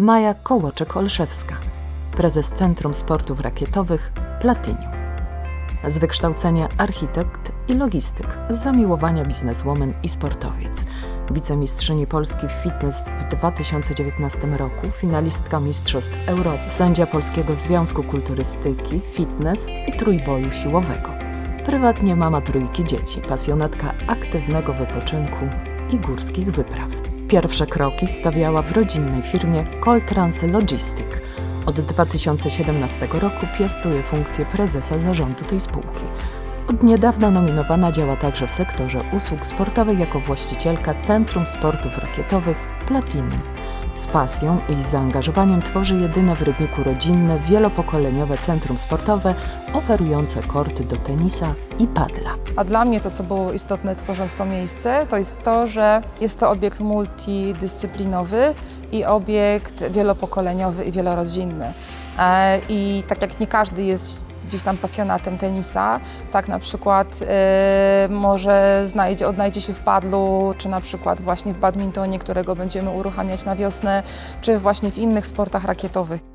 Maja Kołoczek-Olszewska, prezes Centrum Sportów Rakietowych Platinium. Z wykształcenia architekt i logistyk, z zamiłowania bizneswoman i sportowiec. Wicemistrzyni Polski w fitness w 2019 roku, finalistka Mistrzostw Europy, sędzia Polskiego Związku Kulturystyki, fitness i trójboju siłowego. Prywatnie mama trójki dzieci, pasjonatka aktywnego wypoczynku i górskich wypraw. Pierwsze kroki stawiała w rodzinnej firmie Coltrans Logistic. Od 2017 roku piastuje funkcję prezesa zarządu tej spółki. Od niedawna nominowana działa także w sektorze usług sportowych jako właścicielka Centrum Sportów Rakietowych Platinum. Z pasją i zaangażowaniem tworzy jedyne w Rybniku rodzinne, wielopokoleniowe centrum sportowe oferujące korty do tenisa i padla. A dla mnie to, co było istotne tworząc to miejsce, to jest to, że jest to obiekt multidyscyplinowy i obiekt wielopokoleniowy i wielorodzinny. E, I tak jak nie każdy jest gdzieś tam pasjonatem tenisa, tak na przykład e, może znajdzie, odnajdzie się w padlu, czy na przykład właśnie w badmintonie, którego będziemy uruchamiać na wiosnę, czy właśnie w innych sportach rakietowych.